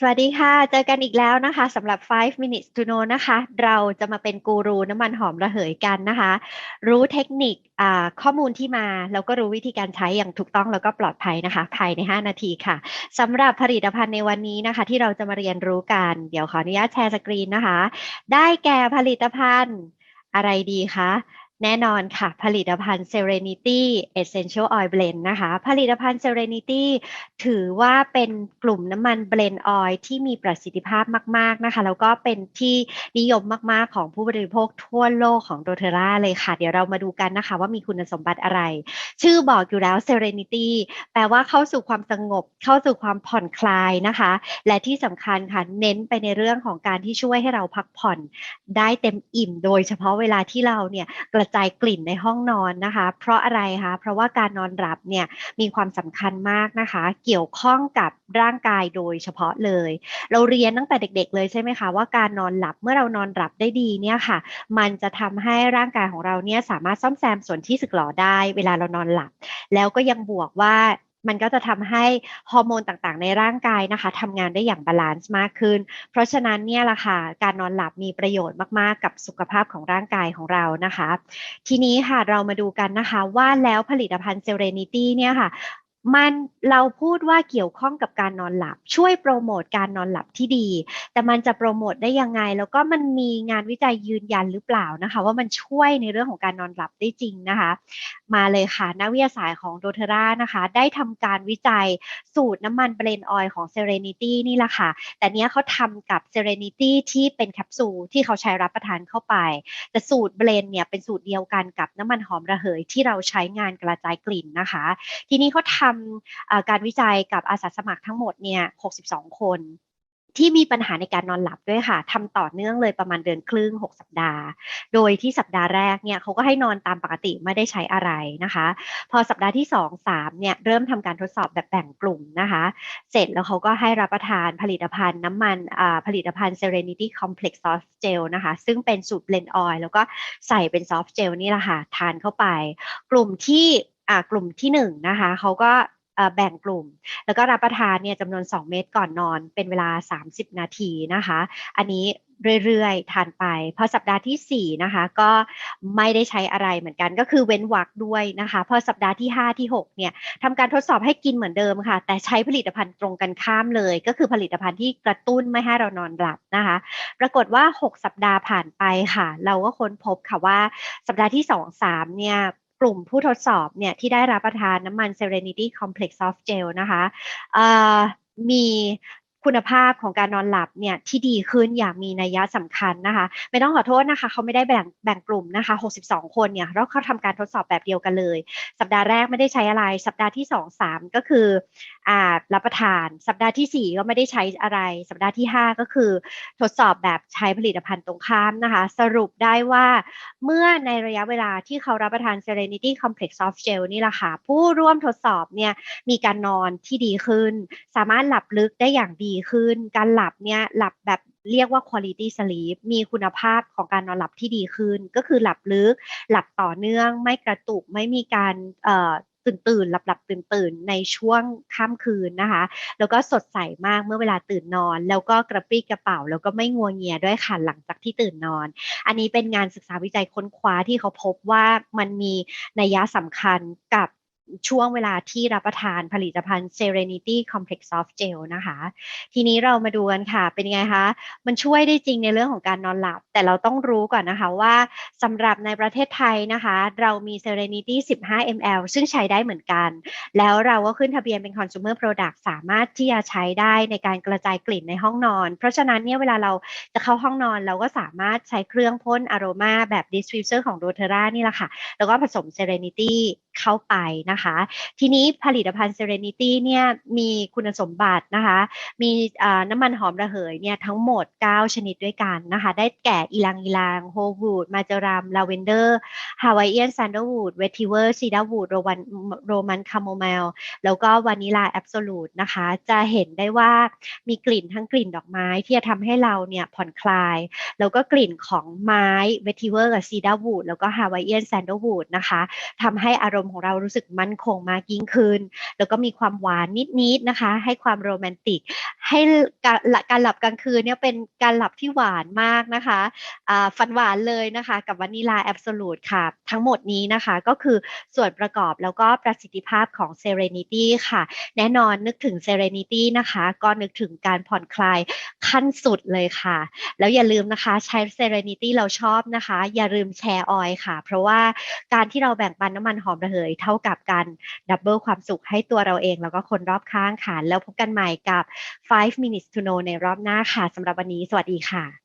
สวัสดีค่ะ เจอกันอีกแล้วนะคะสำหรับ 5 minutes to know นะคะ เราจะมาเป็นกูรูน้ำมันหอมระเหยกันนะคะ รู้เทคนิคข้อมูลที่มา แล้วก็รู้วิธีการใช้อย่างถูกต้องแล้วก็ปลอดภัยนะคะ ภายใน 5 นาทีค่ะสำหรับผลิตภัณฑ์ในวันนี้นะคะ ที่เราจะมาเรียนรู้กัน เดี๋ยวขออนุญาตแชร์สกรีนนะคะ ได้แก่ผลิตภัณฑ์อะไรดีคะ แน่นอนค่ะ ผลิตภัณฑ์ Serenity Essential Oil Blend นะคะ ผลิตภัณฑ์ Serenity ถือว่าเป็นกลุ่มน้ำมัน Blend Oil ที่มีประสิทธิภาพมาก ๆ นะคะ แล้วก็เป็นที่นิยมมาก ๆ ของผู้บริโภคทั่วโลกของ doTERRA เลยค่ะ เดี๋ยวเรามาดูกันนะคะ ว่ามีคุณสมบัติอะไร ชื่อบอกอยู่แล้ว Serenity แปลว่าเข้าสู่ความสงบ เข้าสู่ความผ่อนคลายนะคะ และที่สำคัญค่ะ เน้นไปในเรื่องของการที่ช่วยให้เราพักผ่อนได้เต็มอิ่ม โดยเฉพาะเวลาที่เราเนี่ยกระจายกลิ่นในห้องนอนนะคะ เพราะอะไรคะ เพราะว่าการนอนหลับเนี่ยมีความสำคัญมากนะคะ เกี่ยวข้องกับร่างกายโดยเฉพาะเลย เราเรียนตั้งแต่เด็ก ๆ เลยใช่ไหมคะว่าการนอนหลับเมื่อเรานอนหลับได้ดีเนี่ยค่ะ มันจะทำให้ร่างกายของเราเนี่ยสามารถซ่อมแซมส่วนที่สึกหรอได้ เวลาเรานอนหลับ แล้วก็ยังบวกว่า มันก็จะทำให้ฮอร์โมนต่างๆ ในร่างกายนะคะทำงานได้อย่างบาลานซ์มากขึ้น เพราะฉะนั้นเนี่ยละค่ะการนอนหลับมีประโยชน์มากๆ กับสุขภาพของร่างกายของเรานะคะ ทีนี้ค่ะเรามาดูกันนะคะว่าแล้วผลิตภัณฑ์เซเรนิตี้เนี่ยค่ะ มันเราพูดว่าเกี่ยวข้องกับการนอนหลับ ช่วยโปรโมทการนอนหลับที่ดี แต่มันจะโปรโมทได้ยังไง แล้วก็มันมีงานวิจัยยืนยันหรือเปล่านะคะ ว่ามันช่วยในเรื่องของการนอนหลับได้จริงนะคะ มาเลยค่ะนักวิทยาศาสตร์ของโดเทรานะคะ ได้ทำการวิจัยสูตรน้ำมันเบรนออยล์ของ Serenity นี่แหละค่ะ แต่เนี้ยเขาทำกับ Serenity ที่เป็นแคปซูลที่เขาใช้รับประทานเข้าไป แต่สูตรเบรนเนี่ยเป็นสูตรเดียวกันกับน้ำมันหอมระเหยที่เราใช้งานกระจายกลิ่นนะคะ ทีนี้เขาทำการวิจัยกับอาสาสมัครทั้งหมดเนี่ย 62 คนที่มีปัญหาในการนอนหลับด้วยค่ะทำต่อเนื่องเลยประมาณเดือนครึ่ง 6 สัปดาห์ โดยที่สัปดาห์แรกเนี่ยเขาก็ให้นอนตามปกติไม่ได้ใช้อะไรนะคะ พอสัปดาห์ที่ 2 3เนี่ยเริ่มทำการทดสอบแบบแบ่งกลุ่มนะคะ เสร็จแล้วเขาก็ให้รับประทานผลิตภัณฑ์น้ำมันผลิตภัณฑ์ Serenity Complex Soft Gel นะคะ ซึ่งเป็นสูตรเบลนด์ออยล์แล้วก็ใส่เป็นซอฟต์เจลนี่แหละค่ะทานเข้าไป กลุ่มที่ กลุ่มที่1นนะคะเขาก็แบ่งกลุ่ม แล้วก็รับประทานเนี่ยจำนวน 2 เม็ดก่อนนอน เป็นเวลา 30 นาทีนะคะ อันนี้เรื่อยๆ ทานไป พอสัปดาห์ที่ 4 นะคะ ก็ไม่ได้ใช้อะไรเหมือนกัน ก็คือเว้นวักด้วยนะคะ พอสัปดาห์ที่ 5 ที่ 6 เนี่ยทำการทดสอบให้กินเหมือนเดิมค่ะ แต่ใช้ผลิตภัณฑ์ตรงกันข้ามเลย ก็คือผลิตภัณฑ์ที่กระตุ้นไม่ให้เรานอนหลับนะคะ ปรากฏว่า 6 สัปดาห์ผ่านไปค่ะ เราก็ค้นพบค่ะว่าสัปดาห์ที่ 2-3 เนี่ย กลุ่มผู้ทดสอบเนี่ยที่ได้รับประทานน้ำมัน Serenity Complex Soft Gel นะคะมีคุณภาพของการนอนหลับเนี่ยที่ดีขึ้นอย่างมีนัยสำคัญนะคะ ไม่ต้องขอโทษนะคะเขาไม่ได้แบ่งแบ่งกลุ่มนะคะ 62 คนเนี่ยแล้วเขาทำการทดสอบแบบเดียวกันเลย สัปดาห์แรกไม่ได้ใช้อะไร สัปดาห์ที่ 2 3 ก็คือ รับประทาน สัปดาห์ที่ 4 ก็ไม่ได้ใช้อะไร สัปดาห์ที่ 5 ก็คือ ทดสอบแบบใช้ผลิตภัณฑ์ตรงข้ามนะคะ สรุปได้ว่าเมื่อในระยะเวลาที่เขารับประทาน Serenity Complex Soft Gel นี่แหละค่ะ ผู้ร่วมทดสอบเนี่ยมีการนอนที่ดีขึ้น สามารถหลับลึกได้อย่างดีขึ้น การหลับเนี่ยหลับแบบเรียกว่า quality sleep มีคุณภาพของการนอนหลับที่ดีขึ้น ก็คือหลับลึก หลับต่อเนื่อง ไม่กระตุก ไม่มีการ ตื่นตื่นหลับหลับตื่นตื่นในช่วงค่ำคืนนะคะ แล้วก็สดใสมากเมื่อเวลาตื่นนอน แล้วก็กระปรี้กระเป๋า แล้วก็ไม่งัวเงียด้วยค่ะหลังจากที่ตื่นนอน อันนี้เป็นงานศึกษาวิจัยค้นคว้าที่เขาพบว่ามันมีนัยยะสำคัญกับ ช่วงเวลาที่รับประทานผลิตภัณฑ์ Serenity Complex Soft Gel นะคะ ทีนี้เรามาดูกันค่ะ เป็นไงคะ มันช่วยได้จริงในเรื่องของการนอนหลับ แต่เราต้องรู้ก่อนนะคะว่าสำหรับในประเทศไทยนะคะ เรามี Serenity 15 ml ซึ่งใช้ได้เหมือนกัน แล้วเราก็ขึ้นทะเบียนเป็น Consumer Product สามารถที่จะใช้ได้ในการกระจายกลิ่นในห้องนอน เพราะฉะนั้นเนี่ยเวลาเราจะเข้าห้องนอนเราก็สามารถใช้เครื่องพ่นอโรมาแบบ Diffuser ของ d o t e r a นี่แหละค่ะ แล้วก็ผสม Serenity เข้าไปนะคะ ทีนี้ผลิตภัณฑ์ Serenity เนี่ยมีคุณสมบัตินะคะ มีน้ำมันหอมระเหยเนี่ยทั้งหมด 9 ชนิดด้วยกันนะคะ ได้แก่อีลังอีลางโฮวูดมาจารัมลาเวนเดอร์ฮาวายเอียนซันเดอร์วูดเวทิเวอร์ซีดาวูดโรวันโรมันคาโมไมลแล้วก็วานิลาแอบโซลูตนะคะ จะเห็นได้ว่ามีกลิ่นทั้งกลิ่นดอกไม้ที่จะทำให้เราเนี่ยผ่อนคลาย แล้วก็กลิ่นของไม้เวทิเวอร์กับซีดาวูดแล้วก็ฮาวายเอียนซันเดอร์วูดนะคะทำให้อารมณ์ของเรารู้สึกมั่นคงมากยิ่งขึ้น แล้วก็มีความหวานนิดๆนะคะ ให้ความโรแมนติก ให้การการหลับกลางคืนเนี่ยเป็นการหลับที่หวานมากนะคะอ่าฝันหวานเลยนะคะกับวานิลาแอบโซลูตค่ะ ทั้งหมดนี้นะคะก็คือส่วนประกอบแล้วก็ประสิทธิภาพของ Serenity ค่ะ แน่นอนนึกถึง Serenity นะคะ ก็นึกถึงการผ่อนคลายขั้นสุดเลยค่ะ แล้วอย่าลืมนะคะใช้ Serenity เราชอบนะคะ อย่าลืมแชร์ออยค่ะ เพราะว่าการที่เราแบ่งปันน้ำมันหอมระเหเหยเท่ากับการดับเบิลความสุขให้ตัวเราเอง แล้วก็คนรอบข้างค่ะ แล้วพบกันใหม่กับ 5 minutes to know ในรอบหน้าค่ะสำหรับวันนี้ สวัสดีค่ะ